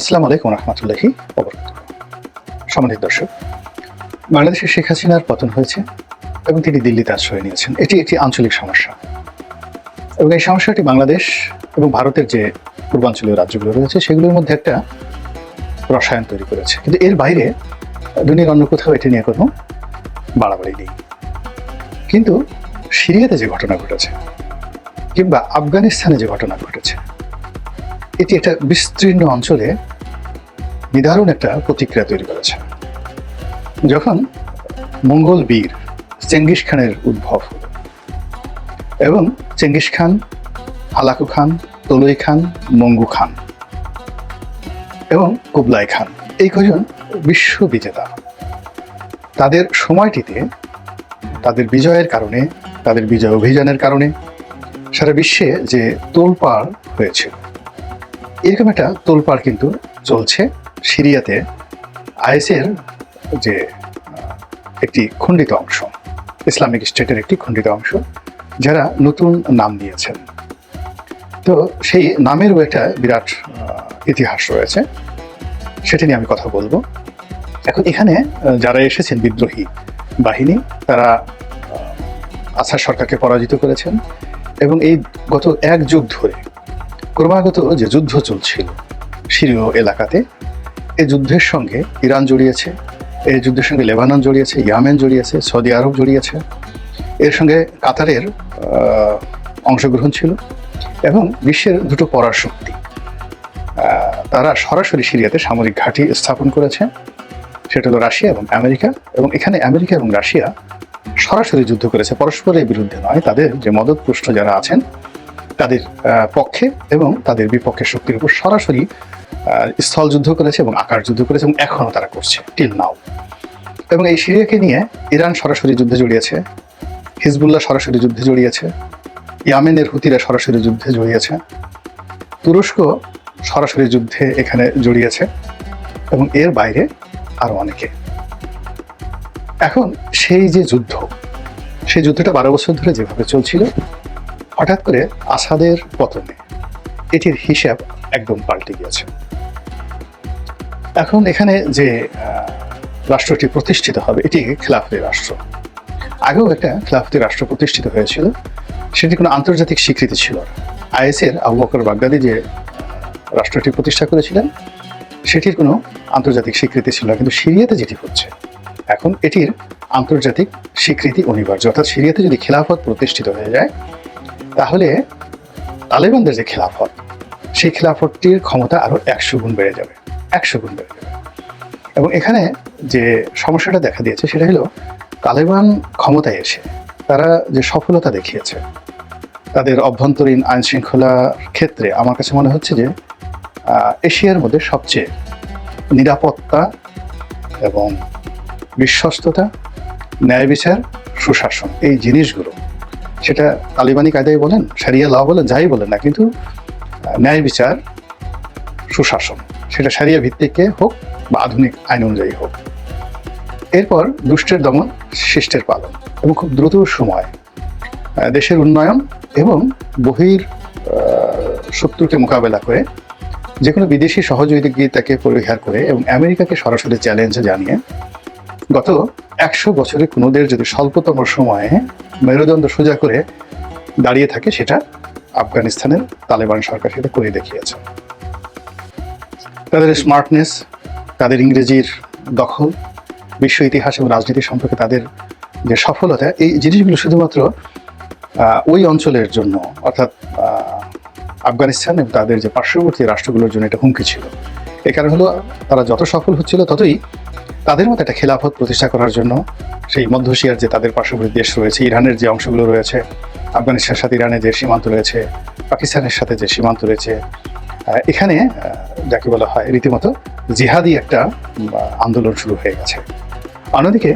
আসসালামু আলাইকুম রহমতুল্লাহি সম্মানিত দর্শক, বাংলাদেশে শেখ হাসিনার পতন হয়েছে এবং তিনি দিল্লিতে আশ্রয় নিয়েছেন। এটি একটি আঞ্চলিক সমস্যা। এবং এই সমস্যাটি বাংলাদেশ এবং ভারতের যে পূর্বাঞ্চলীয় রাজ্যগুলো রয়েছে, সেগুলোর মধ্যে একটা রসায়ন তৈরি করেছে। কিন্তু এর বাইরে দুনিয়ার অন্য কোথাও এটি নিয়ে কোনো বাড়াবাড়ি নেই। কিন্তু সিরিয়াতে যে ঘটনা ঘটেছে, কিংবা আফগানিস্তানে যে ঘটনা ঘটেছে এটি একটা বিস্তীর্ণ অঞ্চলে নিদারুণ একটা প্রতিক্রিয়া তৈরি করেছে। যখন মঙ্গল বীর চেঙ্গিস খানের উদ্ভব এবং চেঙ্গিস খান, হালাকু খান, তলই খান, মঙ্গু খান এবং কুবলাই খান এই কজন বিশ্ববিজেতা তাদের সময়টিতে তাদের বিজয়ের কারণে, তাদের বিজয় অভিযানের কারণে সারা বিশ্বে যে তোলপাড় হয়েছিল এরকম একটা তোলপাড় কিন্তু চলছে সিরিয়াতে আইএসের যে একটি খণ্ডিত অংশ, ইসলামিক স্টেটের একটি খণ্ডিত অংশ, যারা নতুন নাম দিয়েছেন। তো সেই নামেরও একটা বিরাট ইতিহাস রয়েছে। সেটা নিয়ে আমি কথা বলব। এখন এখানে যারা এসেছেন বিদ্রোহী বাহিনী, তারা আসাদ সরকারকে পরাজিত করেছেন এবং এই গত এক যুগ ধরে ক্রমাগত যে যুদ্ধ চলছিল, সিরীয় এলাকাতে এই যুদ্ধের সঙ্গে ইরান জড়িয়েছে এই যুদ্ধের সঙ্গে লেবানন জড়িয়েছে, ইয়ামেন জড়িয়েছে, সৌদি আরব জড়িয়েছে। এর সঙ্গে কাতারের অংশগ্রহণ ছিল এবং বিশ্বের দুটো পরাশক্তি তারা সরাসরি সিরিয়াতে সামরিক ঘাঁটি স্থাপন করেছে। সেটা হলো রাশিয়া এবং আমেরিকা এবং এখানে আমেরিকা এবং রাশিয়া সরাসরি যুদ্ধ করেছে। পরস্পরের বিরুদ্ধে নয়, তাদের যে মদতপুষ্ট যারা আছেন তাদের পক্ষে এবং তাদের বিপক্ষে শক্তির উপর সরাসরি স্থল যুদ্ধ করেছে এবং আকার যুদ্ধ করেছে এবং এখনও তারা করছে টিল নাও এবং এই সিরিয়াকে নিয়ে ইরান সরাসরি যুদ্ধে জড়িয়েছে, হিজবুল্লাহ সরাসরি যুদ্ধে জড়িয়েছে, ইয়ামেনের হুতিরা সরাসরি যুদ্ধে জড়িয়েছে, তুরস্ক সরাসরি যুদ্ধে এখানে জড়িয়েছে এবং এর বাইরে আরও অনেকে। এখন সেই যে যুদ্ধ, সেই যুদ্ধটা বারো বছর ধরে যেভাবে চলছিল হঠাৎ করে আসাদের পতনে এটির হিসাব একদম পাল্টে গিয়েছে। এখন এখানে যে রাষ্ট্রটি প্রতিষ্ঠিত হবে, এটি খেলাফতি রাষ্ট্র। আগেও একটা খেলাফতি রাষ্ট্র প্রতিষ্ঠিত হয়েছিল, সেটি কোনো আন্তর্জাতিক স্বীকৃতি ছিল না। আইএসের আবু বকর বাগদাদি যে রাষ্ট্রটি প্রতিষ্ঠা করেছিলেন, সেটির কোনো আন্তর্জাতিক স্বীকৃতি ছিল না, কিন্তু সিরিয়াতে যেটি হচ্ছে, এখন এটির আন্তর্জাতিক স্বীকৃতি অনিবার্য। অর্থাৎ সিরিয়াতে যদি খেলাফত প্রতিষ্ঠিত হয়ে যায় তাহলে তালেবানদের যে খেলাফত, সেই খেলাফতটির ক্ষমতা আরও একশো গুণ বেড়ে যাবে, একশো গুণ বেড়ে যাবে। এবং এখানে যে সমস্যাটা দেখা দিয়েছে, সেটা হলো তালেবান ক্ষমতায় এসে তারা যে সফলতা দেখিয়েছে, তাদের অভ্যন্তরীণ আইন শৃঙ্খলার ক্ষেত্রে আমার কাছে মনে হচ্ছে যে এশিয়ার মধ্যে সবচেয়ে নিরাপত্তা এবং বিশ্বস্ততা, ন্যায় বিচার, সুশাসন, এই জিনিসগুলো সেটা তালিবানি কায়দায় বলেন সারিয়া ল বলেন, যাই বলেন না, কিন্তু ন্যায় বিচার, সুশাসন, সেটা সারিয়া ভিত্তিকে হোক বা আধুনিক আইন অনুযায়ী হোক। এরপর দুষ্টের দমন, শিষ্টের পালন, এবং খুব দ্রুত সময় দেশের উন্নয়ন এবং বহির শত্রুকে মোকাবেলা করে যে কোনো বিদেশি সহযোগিতাকে পরিহার করে এবং আমেরিকাকে সরাসরি চ্যালেঞ্জ জানিয়ে গত একশো বছরে কোনোদের যদি স্বল্পতম সময়ে মেরুদণ্ড সোজা করে দাঁড়িয়ে থাকে, সেটা আফগানিস্তানের তালেবান সরকার সেটা করে দেখিয়েছে। তাদের স্মার্টনেস তাদের ইংরেজির দখল, বিশ্ব ইতিহাস এবং রাজনীতি সম্পর্কে তাদের যে সফলতা, এই জিনিসগুলো শুধুমাত্র ওই অঞ্চলের জন্য, অর্থাৎ আফগানিস্তান এবং তাদের যে পার্শ্ববর্তী রাষ্ট্রগুলোর জন্য এটা হুমকি ছিল। এ কারণ হলো তারা যত সফল হচ্ছিল, ততই তাদের মতো একটা খেলাফত প্রতিষ্ঠা করার জন্য সেই মধ্য এশিয়ার যে তাদের পার্শ্ববর্তী দেশ রয়েছে, ইরানের যে অংশগুলো রয়েছে, আফগানিস্তানের সাথে ইরানের যে সীমান্ত রয়েছে, পাকিস্তানের সাথে যে সীমান্ত রয়েছে এখানে যাকে বলা হয় রীতিমতো জিহাদি একটা আন্দোলন শুরু হয়ে গেছে। অন্যদিকে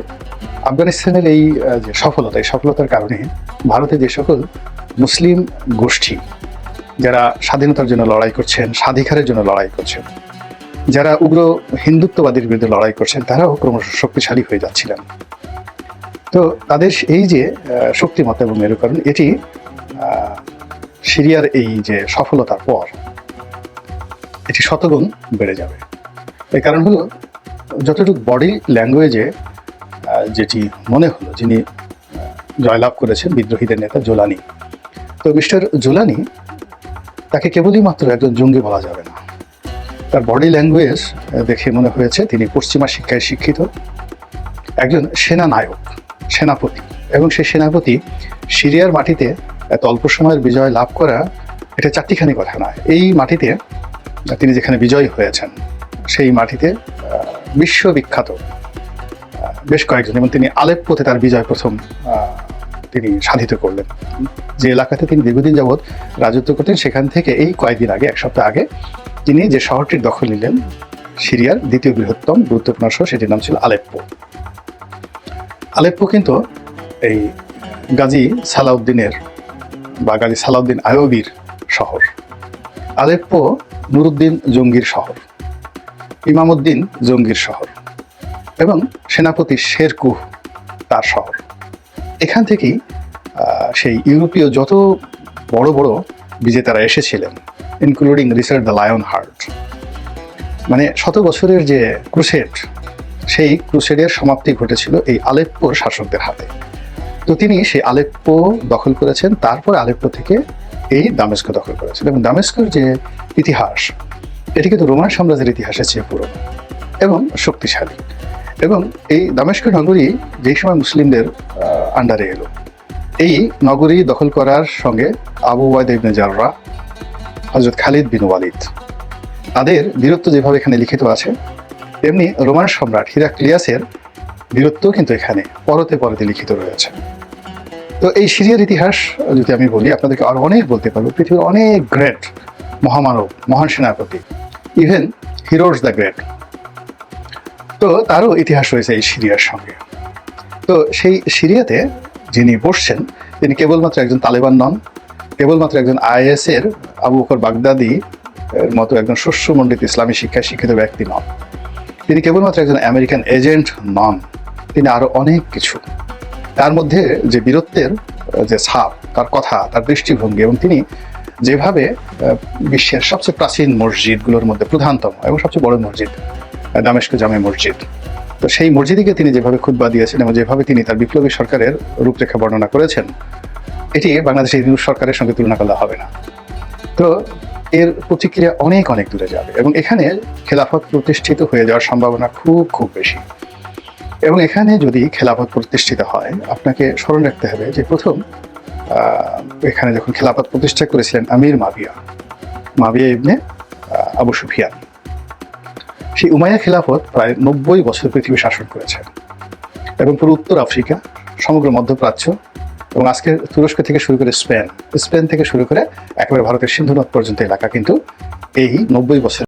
আফগানিস্তানের এই যে সফলতা, এই সফলতার কারণে ভারতে যে সকল মুসলিম গোষ্ঠী, যারা স্বাধীনতার জন্য লড়াই করছেন, স্বাধিকারের জন্য লড়াই করছেন যারা উগ্র হিন্দুত্ববাদীর বিরুদ্ধে লড়াই করছেন, তারাও ক্রমশ শক্তিশালী হয়ে যাচ্ছিলেন। তো তাদের এই যে শক্তিমত্তা এবং মেরুকরণ, এটি সিরিয়ার এই যে সফলতার পর এটি শতগুণ বেড়ে যাবে। এর কারণ হলো, যতটুকু বডি ল্যাঙ্গুয়েজে যেটি মনে হলো, যিনি জয়লাভ করেছেন বিদ্রোহীদের নেতা জোলানি। তো মিস্টার জোলানি, তাকে কেবলই মাত্র একজন জঙ্গি বলা যাবে না। তার বডি ল্যাঙ্গুয়েজ দেখে মনে হয়েছে তিনি পশ্চিমা শিক্ষায় শিক্ষিত, একজন সেনানায়ক, সেনাপতি। এবং সেই সেনাপতি সিরিয়ার মাটিতে এত অল্প সময়ের বিজয় লাভ করা এটা চারটিখানি কথা নয়। এই মাটিতে তিনি যেখানে বিজয়ী হয়েছেন, সেই মাটিতে বিশ্ববিখ্যাত বেশ কয়েকজন। এবং তিনি আলেপ্পোতে তার বিজয় প্রথম তিনি সাধিত করলেন। যে এলাকাতে তিনি দীর্ঘদিন যাবৎ রাজত্ব করতেন, সেখান থেকে এই কয়েকদিন আগে, এক সপ্তাহ আগে তিনি যে শহরটির দখল নিলেন, সিরিয়ার দ্বিতীয় বৃহত্তম গুরুত্বপূর্ণ শহর সেটির নাম ছিল আলেপ্পো। আলেপ্পো কিন্তু এই গাজী সালাউদ্দিনের বা গাজী সালাউদ্দিন আয়বির শহর। আলেপ্পো নুরুদ্দিন জঙ্গির শহর, ইমামুদ্দিন জঙ্গির শহর এবং সেনাপতি শেরকুহ তার শহর। এখান থেকেই সেই ইউরোপীয় যত বড় বড় বিজেতারা এসেছিলেন including Richard the Lionheart মানে শত বছরের যে ক্রুসেড, সেই ক্রুসেডের সমাপ্তি ঘটেছিল এই আলেপ্পোর শাসকদের হাতে। তো তিনি সেই আলেপ্পো দখল করেছেন, তারপর আলেপ্পো থেকে এই দামেস্ক দখল করেছেন। এবং দামেস্কর যে ইতিহাস, এটি কিন্তু রোমান সাম্রাজ্যের ইতিহাসের চেয়ে পুরনো এবং শক্তিশালী। এবং এই দামেস্ক নগরী যেই সময় মুসলিমদের আন্ডারে এলো এই নগরী দখল করার সঙ্গে আবু ওয়াইদ ইবনে জাররা হজরত খালিদ বিন ওয়ালিদ, তাদের বীরত্ব যেভাবে এখানে লিখিত আছে, তেমনি রোমান সম্রাট হিরাক্লিয়াসের বীরত্ব কিন্তু এখানে পরতে পরতে লিখিত রয়েছে। তো এই সিরিয়ার ইতিহাস যদি আমি বলি, আপনাদেরকে আরও অনেক বলতে পারব। পৃথিবীর অনেক গ্রেট মহামানব, মহান সেনাপতি ইভেন হিরোজ দ্য গ্রেট তো তারও ইতিহাস রয়েছে এই সিরিয়ার সঙ্গে। তো সেই সিরিয়াতে যিনি বসছেন, তিনি কেবলমাত্র একজন তালেবান নন, কেবলমাত্র একজন আইএস এর আবু বকর বাগদাদি মতো একজন শস্যমণ্ডিত ইসলামী শিক্ষায় শিক্ষিত ব্যক্তি নন। তিনি কেবলমাত্র একজন আমেরিকান এজেন্ট নন, তিনি আরও অনেক কিছু। তার মধ্যে যে বীরত্বের যে ছাপ, তার কথা, তার দৃষ্টিভঙ্গি এবং তিনি যেভাবে বিশ্বের সবচেয়ে প্রাচীন মসজিদগুলোর মধ্যে প্রধানতম এবং সবচেয়ে বড় মসজিদ দামেস্ক জামে মসজিদ। তো সেই মসজিদকে তিনি যেভাবে খুতবা দিয়েছেন এবং যেভাবে তিনি তার বিপ্লবী সরকারের রূপরেখা বর্ণনা করেছেন, এটি বাংলাদেশের ইউনুস সরকারের সঙ্গে তুলনা করা হবে না। তো এর প্রতিক্রিয়া অনেক অনেক দূরে যাবে এবং এখানে খেলাফত প্রতিষ্ঠিত হয়ে যাওয়ার সম্ভাবনা খুব খুব বেশি। এবং এখানে যদি খেলাফত প্রতিষ্ঠিত হয়, আপনাকে স্মরণ রাখতে হবে যে প্রথম এখানে যখন খেলাফত প্রতিষ্ঠা করেছিলেন আমির মাবিয়া মাবিয়া ইবনে আবু সুফিয়ান। সেই উমাইয়া খেলাফত প্রায় নব্বই বছর পৃথিবী শাসন করেছে। এবং পুরো উত্তর আফ্রিকা, সমগ্র মধ্যপ্রাচ্য এবং আজকে তুরস্ক থেকে শুরু করে স্পেন স্পেন থেকে শুরু করে একেবারে ভারতের সিন্ধুনদ পর্যন্ত এলাকা কিন্তু এই নব্বই বছর